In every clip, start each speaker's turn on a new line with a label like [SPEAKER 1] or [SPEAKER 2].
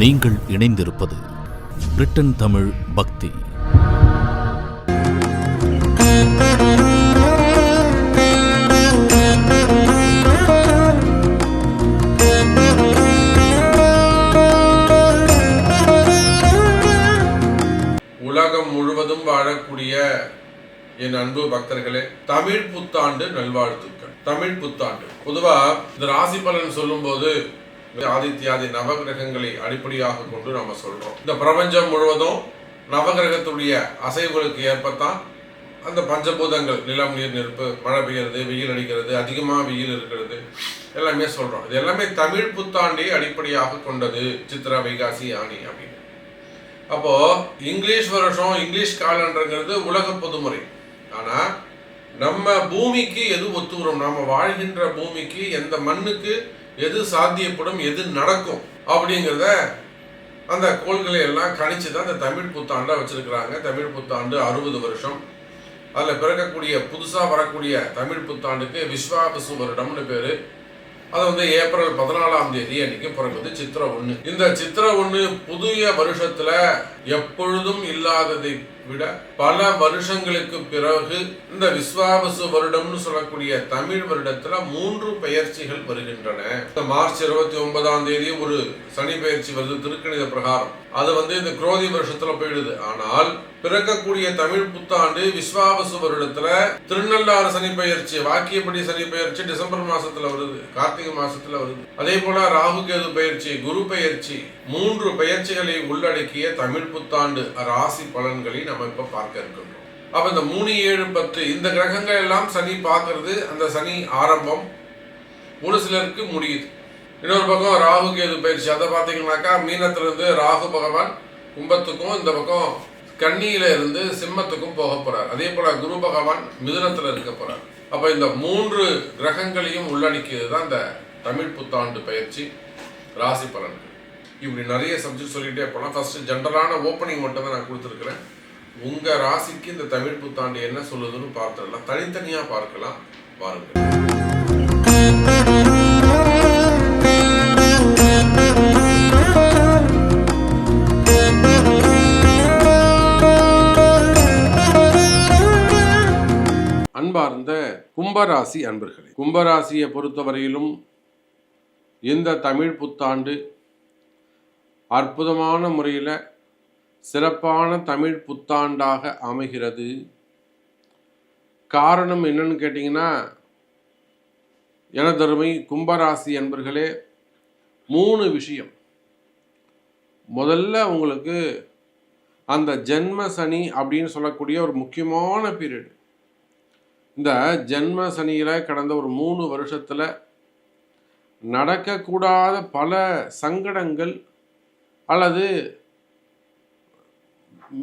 [SPEAKER 1] நீங்கள் இணைந்திருப்பது பிரிட்டன் தமிழ் பக்தி.
[SPEAKER 2] உலகம் முழுவதும் வாழக்கூடிய என் அன்பு பக்தர்களே தமிழ் புத்தாண்டு நல்வாழ்த்துக்கள். தமிழ் புத்தாண்டு. பொதுவா இந்த ராசி பலன் சொல்லும்போது ஆதித்யாதி நவகிரகங்களை அடிப்படையாக கொண்டு நம்ம சொல்றோம். இந்த பிரபஞ்சம் முழுவதும் நவகிரகத்துடைய அசைவுகளுக்கு ஏற்பத்தான் அந்த பஞ்சபூதங்கள் நிலம் நீர் நெருப்பு மழை பெய்யறது வெயில் அடிக்கிறது அதிகமாக வெயில் இருக்கிறது எல்லாமே சொல்றோம். இது எல்லாமே தமிழ் புத்தாண்டை அடிப்படையாக கொண்டது. சித்ரா வைகாசி ஆணி அப்படின்னு. அப்போ இங்கிலீஷ் வருஷம் இங்கிலீஷ் காலண்டருங்கிறது உலக பொதுமுறை. ஆனா நம்ம பூமிக்கு எது ஒத்து வரும்? நாம வாழ்கின்ற பூமிக்கு எந்த மண்ணுக்கு எது சாத்தியப்படும் எது நடக்கும் அப்படிங்கிறத அந்த கோள்களை எல்லாம் கணிச்சு தான் இந்த தமிழ் புத்தாண்டை வச்சிருக்கிறாங்க. தமிழ் புத்தாண்டு அறுபது வருஷம். அதில் பிறக்கக்கூடிய புதுசாக வரக்கூடிய தமிழ் புத்தாண்டுக்கு விஸ்வாபசு வருடம்னு பேர். அது வந்து ஏப்ரல் பதினாலாம் தேதி அன்னைக்கு பிறகுது சித்திரை ஒன்று இந்த சித்திரை ஒன்று புதிய வருஷத்தில் எப்பொழுதும் இல்லாததை விட பல வருஷங்களுக்கு பிறகு இந்த விஸ்வாவசு வருடம்னு சொல்லக்கூடிய தமிழ் வருடத்துல மூன்று பெயர்ச்சிகள் வருகின்றன. இந்த மார்ச் இருபத்தி ஒன்பதாம் தேதி ஒரு சனி பெயர்ச்சி வருது திருக்கணித பிரகாரம். அது வந்து இந்த குரோதி வருஷத்துல போயிடுது. ஆனால் பிறக்கக்கூடிய தமிழ் புத்தாண்டு விஸ்வாவசு வருடத்துல திருநள்ளாறு சனி பெயர்ச்சி வாக்கியப்படி சனி பெயர்ச்சி டிசம்பர் மாசத்துல வருது கார்த்திகை மாசத்துல வருது. அதே போல ராகு கேது பயிற்சி குரு பயிற்சி மூன்று பயிற்சிகளை உள்ளடக்கிய தமிழ் புத்தாண்டு ராசி பலன்களை நம்ம இப்ப பார்க்க இருக்கின்றோம் அப்ப இந்த மூணு ஏழு பத்து இந்த கிரகங்கள் எல்லாம் சனி பார்க்கறது அந்த சனி ஆரம்பம். ஒரு சிலருக்கு முடியுது. இன்னொரு பக்கம் ராகு கேது பயிற்சி. அதை பார்த்தீங்கன்னாக்கா மீனத்துல இருந்து ராகு பகவான் கும்பத்துக்கும் இந்த பக்கம் கன்னியில இருந்து சிம்மத்துக்கும் போக போறார். அதே போல குரு பகவான் மிதுனத்துல இருக்க போறார். அப்ப இந்த மூன்று கிரகங்களையும் உள்ளடக்கியது தான் இந்த தமிழ் புத்தாண்டு பயிற்சி. ராசி பலன்கள். இப்படி நிறைய சப்ஜெக்ட் சொல்லிகிட்டே போகலாம் ஃபர்ஸ்ட் ஜென்ரலான ஓப்பனிங் மட்டும் தான் நான் கொடுத்துருக்குறேன். உங்க ராசிக்கு இந்த தமிழ் புத்தாண்டு என்ன சொல்லுதுன்னு பார்த்துடலாம். தனித்தனியாக பார்க்கலாம். பாருங்கள். அன்பார்ந்த கும்பராசி அன்பர்களே கும்பராசியை பொறுத்தவரையிலும் இந்த தமிழ் புத்தாண்டு அற்புதமான முறையில் சிறப்பான தமிழ் புத்தாண்டாக அமைகிறது. காரணம் என்னன்னு கேட்டிங்கன்னா எனதருமை கும்பராசி அன்பர்களே மூணு விஷயம். முதல்ல உங்களுக்கு அந்த ஜென்ம சனி அப்படின்னு சொல்லக்கூடிய ஒரு முக்கியமான பீரியட் இந்த ஜென்ம சனியில் கடந்த ஒரு மூணு வருஷத்தில் நடக்கக்கூடாத பல சங்கடங்கள் அல்லது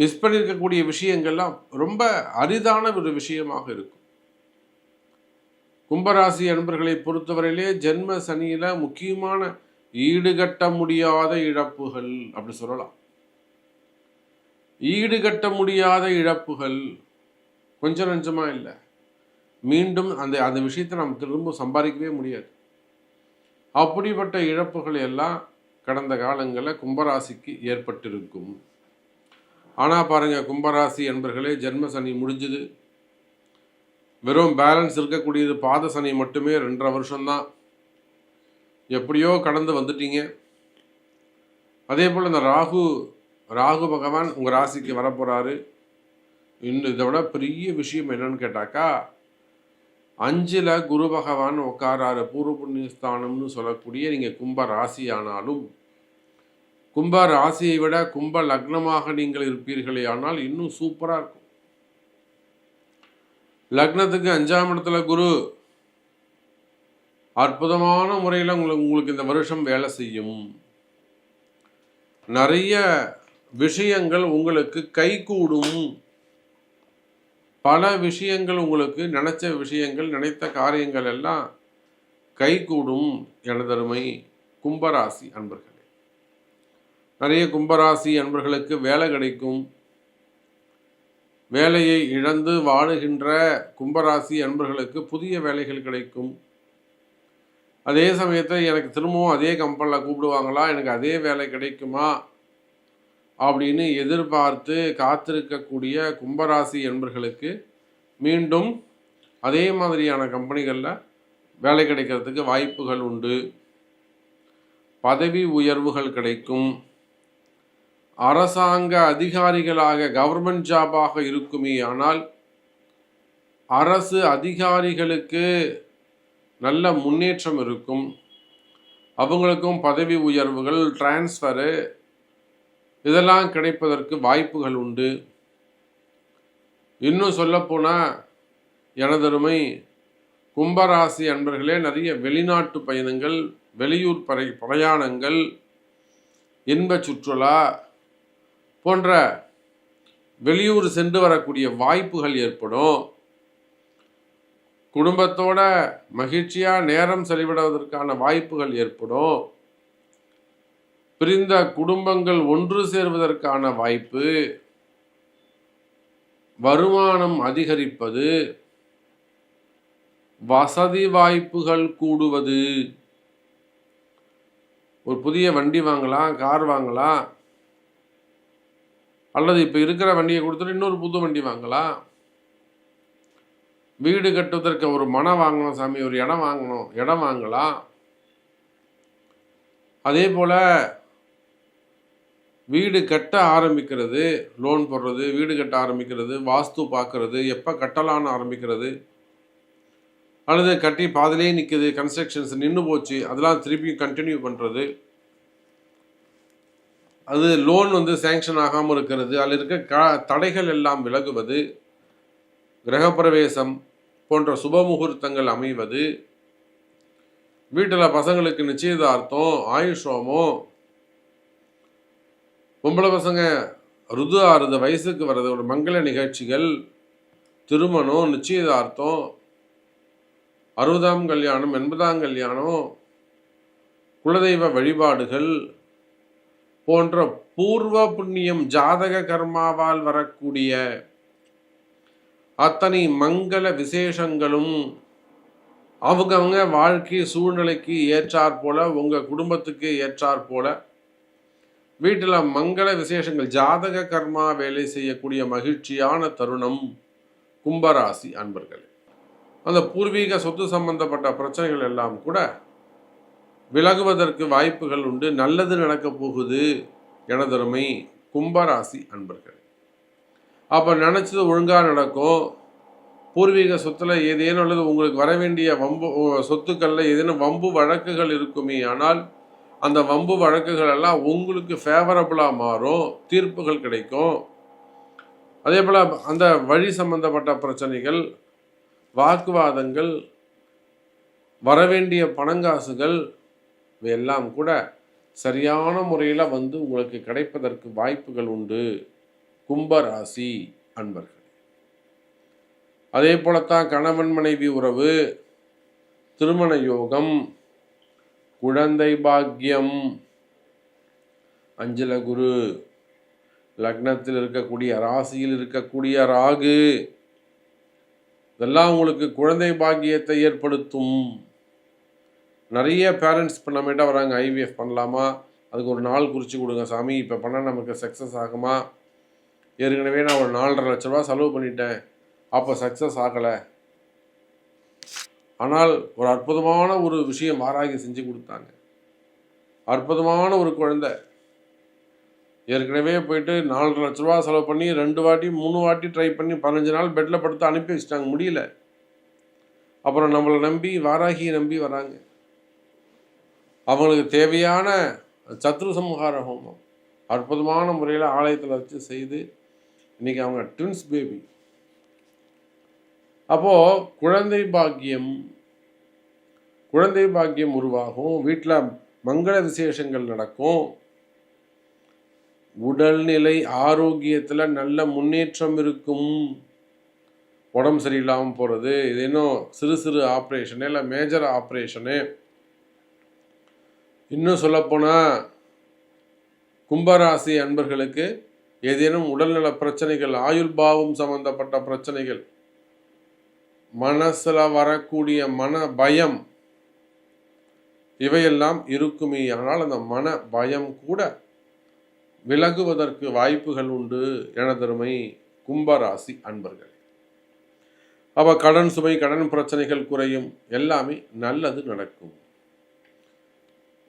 [SPEAKER 2] மிஸ் பண்ணியிருக்கக்கூடிய விஷயங்கள்லாம் ரொம்ப அரிதான ஒரு விஷயமாக இருக்கும். கும்பராசி அன்பர்களை பொறுத்தவரையிலே ஜென்ம சனியில் முக்கியமான ஈடுகட்ட முடியாத இழப்புகள் அப்படி சொல்லலாம். ஈடுகட்ட முடியாத இழப்புகள் கொஞ்சம் நஞ்சமாக இல்லை. மீண்டும் அந்த அந்த விஷயத்தை நம்ம திரும்ப சம்பாதிக்கவே முடியாது. அப்படிப்பட்ட இழப்புகள் எல்லாம் கடந்த காலங்களில் கும்பராசிக்கு ஏற்பட்டிருக்கும். ஆனால் பாருங்கள் கும்பராசி என்பர்களே ஜென்ம சனி முடிஞ்சுது. வெறும் பேலன்ஸ் இருக்கக்கூடியது பாத சனி மட்டுமே ரெண்டரை வருஷம்தான். எப்படியோ கடந்து வந்துட்டீங்க. அதே போல் இந்த ராகு ராகு பகவான் உங்கள் ராசிக்கு வரப்போகிறாரு இன்னும் இதை விட பெரிய விஷயம் என்னன்னு கேட்டாக்கா அஞ்சில் குரு பகவான் உட்காராரு. பூர்வ புண்ணியஸ்தானம்னு சொல்லக்கூடிய நீங்கள் கும்ப ராசி ஆனாலும் கும்ப ராசியை விட கும்ப லக்னமாக நீங்கள் இருப்பீர்களே ஆனால் இன்னும் சூப்பராக இருக்கும். லக்னத்துக்கு அஞ்சாம் இடத்துல குரு அற்புதமான முறையில் உங்களுக்கு உங்களுக்கு இந்த வருஷம் வேலை செய்யும். நிறைய விஷயங்கள் உங்களுக்கு கைகூடும் பல விஷயங்கள் உங்களுக்கு நினைச்ச விஷயங்கள் நினைத்த காரியங்கள் எல்லாம் கைகூடும் எனதருமை கும்பராசி அன்பர்களே. நிறைய கும்பராசி அன்பர்களுக்கு வேலை கிடைக்கும். வேலையை இழந்து வாழுகின்ற கும்பராசி அன்பர்களுக்கு புதிய வேலைகள் கிடைக்கும். அதே சமயத்தில் எனக்கு திரும்பவும் அதே கம்பெனியில் கூப்பிடுவாங்களா? எனக்கு அதே வேலை கிடைக்குமா? அப்படின்னு எதிர்பார்த்து காத்திருக்கக்கூடிய கும்பராசி என்பர்களுக்கு மீண்டும் அதே மாதிரியான கம்பெனிகளில் வேலை கிடைக்கிறதுக்கு வாய்ப்புகள் உண்டு. பதவி உயர்வுகள் கிடைக்கும். அரசாங்க அதிகாரிகளாக கவர்மெண்ட் ஜாபாக இருக்குமே ஆனால் அரசு அதிகாரிகளுக்கு நல்ல முன்னேற்றம் இருக்கும். அவங்களுக்கும் பதவி உயர்வுகள் டிரான்ஸ்ஃபரு இதெல்லாம் கிடைப்பதற்கு வாய்ப்புகள் உண்டு. இன்னும் சொல்லப்போனால் எனதருமை கும்பராசி அன்பர்களே நிறைய வெளிநாட்டு பயணங்கள் வெளியூர் பறை பிரயாணங்கள் இன்ப சுற்றுலா போன்ற வெளியூர் சென்று வரக்கூடிய வாய்ப்புகள் ஏற்படும். குடும்பத்தோட மகிழ்ச்சியாக நேரம் செலவிடுவதற்கான வாய்ப்புகள் ஏற்படும். பிரிந்த குடும்பங்கள் ஒன்று சேர்வதற்கான வாய்ப்பு. வருமானம் அதிகரிப்பது. வசதி வாய்ப்புகள் கூடுவது. ஒரு புதிய வண்டி வாங்கலாம் கார் வாங்கலாம். அல்லது இப்போ இருக்கிற வண்டியை கொடுத்துட்டு இன்னொரு புது வண்டி வாங்கலாம். வீடு கட்டுவதற்கு ஒரு மனம் வாங்கணும் சாமி ஒரு இடம் வாங்கணும் இடம் வாங்கலாம். அதே போல் வீடு கட்ட ஆரம்பிக்கிறது லோன் போடுறது வீடு கட்ட ஆரம்பிக்கிறது வாஸ்து பார்க்கறது எப்போ கட்டலான்னு ஆரம்பிக்கிறது. அல்லது கட்டி பாதிலே நிற்குது கன்ஸ்ட்ரக்ஷன்ஸ் நின்று போச்சு அதெல்லாம் திருப்பியும் கண்டினியூ பண்ணுறது அது லோன் வந்து சேங்ஷன் ஆகாமல் இருக்கிறது அதில் இருக்க க தடைகள் எல்லாம் விலகுவது கிரகப்பிரவேசம் போன்ற சுப முகூர்த்தங்கள் அமைவது வீட்டில் பசங்களுக்கு நிச்சயதார்த்தம் ஆயுஷோமம் பொம்பளை பசங்க ருது ஆறுத வயசுக்கு வர்றது ஒரு மங்கள நிகழ்ச்சிகள் திருமணம் நிச்சயதார்த்தம் அறுபதாம் கல்யாணம் எண்பதாம் கல்யாணம் குலதெய்வ வழிபாடுகள் போன்ற பூர்வ புண்ணியம் ஜாதக கர்மாவால் வரக்கூடிய அத்தனை மங்கள விசேஷங்களும் அவங்கவங்க வாழ்க்கை சூழ்நிலைக்கு ஏற்றாற் போல உங்கள் குடும்பத்துக்கு ஏற்றாற் போல வீட்டில் மங்கள விசேஷங்கள் ஜாதக கர்மா வேலை செய்யக்கூடிய மகிழ்ச்சியான தருணம் கும்பராசி அன்பர்களே. அந்த பூர்வீக சொத்து சம்பந்தப்பட்ட பிரச்சனைகள் எல்லாம் கூட விலகுவதற்கு வாய்ப்புகள் உண்டு நல்லது நடக்கப் போகுது எனதருமை கும்பராசி அன்பர்கள். அப்போ நினச்சது ஒழுங்காக நடக்கும். பூர்வீக சொத்தில் ஏதேனும் அல்லது உங்களுக்கு வர வேண்டிய வம்பு சொத்துக்களில் ஏதேனும் வம்பு வழக்குகள் இருக்குமே ஆனால் அந்த வம்பு வழக்குகள் எல்லாம் உங்களுக்கு ஃபேவரபுளாக மாறும் தீர்ப்புகள் கிடைக்கும். அதே போல் அந்த வழி சம்பந்தப்பட்ட பிரச்சனைகள் வாக்குவாதங்கள் வரவேண்டிய பணங்காசுகள் இவையெல்லாம் கூட சரியான முறையில் வந்து உங்களுக்கு கிடைப்பதற்கு வாய்ப்புகள் உண்டு. கும்பராசி அன்பர்கள். அதே போலத்தான் கணவன் மனைவி உறவு திருமண யோகம் குழந்தை பாக்கியம். அஞ்சல குரு லக்னத்தில் இருக்கக்கூடிய ராசியில் இருக்கக்கூடிய ராகு இதெல்லாம் உங்களுக்கு குழந்தை பாக்கியத்தை ஏற்படுத்தும். நிறைய பேரண்ட்ஸ் இப்போ நம்மகிட்ட வராங்க ஐவிஎஃப் பண்ணலாமா? அதுக்கு ஒரு நாள் குறித்து கொடுங்க சாமி இப்போ பண்ணால் நமக்கு சக்ஸஸ் ஆகுமா? ஏற்கனவே நான் ஒரு நாலரை லட்ச ரூபா செலவு பண்ணிட்டேன். அப்போ சக்ஸஸ் ஆகலை. ஆனால் ஒரு அற்புதமான ஒரு விஷயம் வாராகி செஞ்சு கொடுத்தாங்க. அற்புதமான ஒரு குழந்தை. ஏற்கனவே போயிட்டு நாலரை லட்ச ரூபா செலவு பண்ணி ரெண்டு வாட்டி மூணு வாட்டி ட்ரை பண்ணி பதினஞ்சு நாள் பெட்டில் படுத்து அனுப்பி வச்சிட்டாங்க. முடியல. அப்புறம் நம்மளை நம்பி வாராகியை நம்பி வராங்க. அவங்களுக்கு தேவையான சத்ரு சம்ஹார ஹோமம் அற்புதமான முறையில் ஆலயத்தில் வச்சு செய்து இன்னைக்கு அவங்க ட்வின்ஸ் பேபி அப்போது குழந்தை பாக்கியம் குழந்தை பாக்கியம் உருவாகும். வீட்டில் மங்கள விசேஷங்கள் நடக்கும். உடல்நிலை ஆரோக்கியத்தில் நல்ல முன்னேற்றம் இருக்கும். உடம்பு சரியில்லாமல் போகிறது இது இன்னும் சிறு சிறு ஆப்ரேஷனு இல்லை மேஜர் ஆப்ரேஷனு இன்னும் சொல்லப்போனால் கும்பராசி அன்பர்களுக்கு ஏதேனும் உடல்நல பிரச்சனைகள் ஆயுள் பாவம் சம்பந்தப்பட்ட பிரச்சனைகள் மனசில் வரக்கூடிய மன பயம் இவையெல்லாம் இருக்குமே. ஆனால் அந்த மன பயம் கூட விலகுவதற்கு வாய்ப்புகள் உண்டு எனதருமை கும்பராசி அன்பர்கள். அவ கடன் சுமை கடன் பிரச்சனைகள் குறையும். எல்லாமே நல்லது நடக்கும்.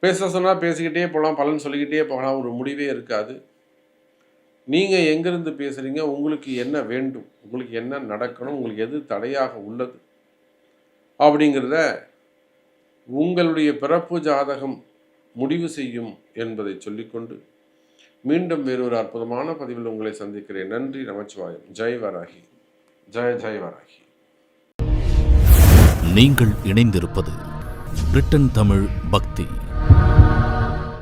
[SPEAKER 2] பேச சொன்னால் பேசிக்கிட்டே போகலாம் பலன் சொல்லிக்கிட்டே போகலாம் ஒரு முடிவே இருக்காது. நீங்கள் எங்கேருந்து பேசுகிறீங்க உங்களுக்கு என்ன வேண்டும்? உங்களுக்கு என்ன நடக்கணும்? உங்களுக்கு எது தடையாக உள்ளது? அப்படிங்கிறத உங்களுடைய பிறப்பு ஜாதகம் முடிவு செய்யும் என்பதை சொல்லிக்கொண்டு மீண்டும் வேறொரு அற்புதமான பதிவில் உங்களை சந்திக்கிறேன். நன்றி நமச்சிவாயம். ஜெய் வராகி. ஜெய ஜெய் வராகி.
[SPEAKER 1] நீங்கள் இணைந்திருப்பது பிரிட்டன் தமிழ் பக்தி.